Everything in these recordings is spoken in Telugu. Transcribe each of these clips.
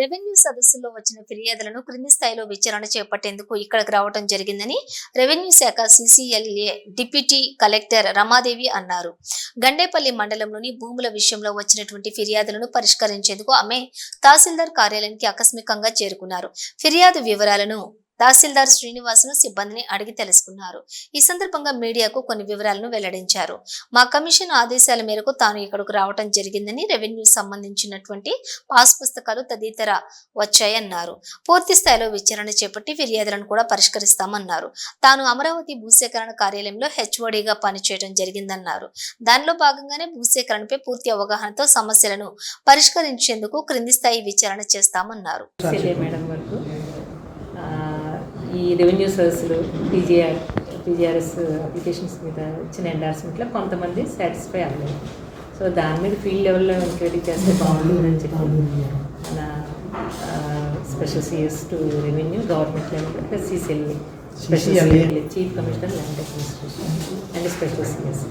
రెవెన్యూ సదస్సులో వచ్చిన ఫిర్యాదులను క్రింది స్థాయిలో విచారణ చేపట్టేందుకు ఇక్కడికి రావడం జరిగిందని రెవెన్యూ శాఖ సిసిఎల్ఏ డిప్యూటీ కలెక్టర్ రమాదేవి అన్నారు. గండేపల్లి మండలంలోని భూముల విషయంలో వచ్చినటువంటి ఫిర్యాదులను పరిష్కరించేందుకు ఆమె తహసీల్దార్ కార్యాలయానికి ఆకస్మికంగా చేరుకున్నారు. ఫిర్యాదు వివరాలను తహసీల్దార్ శ్రీనివాసును సిబ్బందిని అడిగి తెలుసుకున్నారు. ఈ సందర్భంగా మీడియాకు కొన్ని వివరాలను వెల్లడించారు. మా కమిషన్ ఆదేశాల మేరకు తాను ఇక్కడకు రావటం జరిగిందని రెవెన్యూ సంబంధించినటువంటి పాస్ పుస్తకాలు తదితర వచ్చాయన్నారు. పూర్తి స్థాయిలో విచారణ చేపట్టి ఫిర్యాదులను కూడా పరిష్కరిస్తామన్నారు. తాను అమరావతి భూసేకరణ కార్యాలయంలో హెచ్ఓడిగా పనిచేయడం జరిగిందన్నారు. దానిలో భాగంగానే భూసేకరణపై పూర్తి అవగాహనతో సమస్యలను పరిష్కరించేందుకు క్రింది స్థాయి విచారణ చేస్తామన్నారు. మేడం వరకు ఈ రెవెన్యూ సర్వీసులు పీజీఆర్ పీజీఆర్ఎస్ అప్లికేషన్స్ మీద ఇచ్చిన ఎండార్స్మెంట్లో కొంతమంది సాటిస్ఫై అవ్వలేదు. సో దాని మీద ఫీల్డ్ లెవెల్లో ఎంక్వైరీ చేస్తే బాగుంటుందని చెప్పి మన special CS to revenue government level special chief commissioner land administration and special CS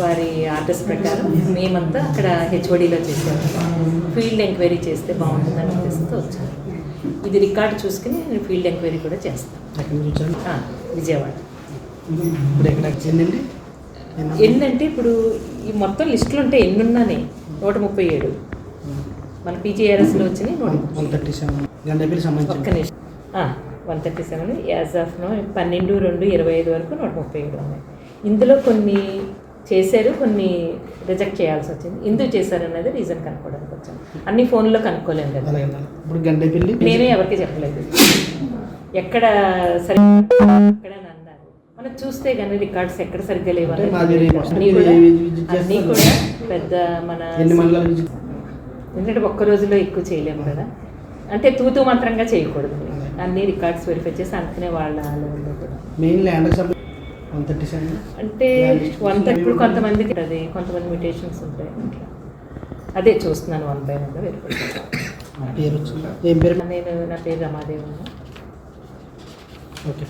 వారి ఆర్డర్స్ ప్రకారం మేమంతా అక్కడ హెచ్ఓడిలో చేసాము. ఫీల్డ్ ఎంక్వైరీ చేస్తే బాగుంటుందని ఉద్దేశంతో వచ్చాను ఇది రికార్డు చూసుకుని నేను ఫీల్డ్ ఎంక్వైరీ కూడా చేస్తాను. విజయవాడ. ఎన్నంటే ఇప్పుడు ఈ మొత్తం లిస్టులు ఉంటే ఎన్ని ఉన్నానే నూట ముప్పై ఏడు. మన పీజీఆర్ఎస్లో వచ్చినాయి నూట వన్ థర్టీ సెవెన్. ఒక్క నిమిషం. One thirty seven as of now పన్నెండు రెండు ఇరవై ఐదు వరకు నూట ముప్పై ఏడు ఉన్నాయి. ఇందులో కొన్ని చేశారు కొన్ని రిజెక్ట్ చేయాల్సి వచ్చింది. ఎందుకు చేశారు అనేది రీజన్ కనుక్కోవడానికి వచ్చాను అన్ని ఫోన్లో కనుక్కోలేము కదా. ఇప్పుడు గంటపల్లి నేనే ఎవరికి చెప్పలేదు. ఎక్కడ సరి ఎక్కడ అని అన్నారు మనం చూస్తే కానీ రికార్డ్స్ ఎక్కడ సరిగ్గా లేవు అన్నీ కూడా పెద్ద మన ఎందుకంటే ఒక్క రోజులో ఎక్కువ చేయలేము కదా. అంటే తూతూ మంత్రంగా చేయకూడదు. అన్ని రికార్డ్స్ వెరిఫై చేసి అందుకనే వాళ్ళ మెయిన్ ల్యాండ్ వన్ థర్టీ అంటే ఇప్పుడు కొంతమందికి అది కొంతమంది మ్యూటేషన్స్ ఉంటాయి. అదే చూస్తున్నాను వన్ బై వన్ పేరు నేను నా పేరు రమాదేవి ఓకే.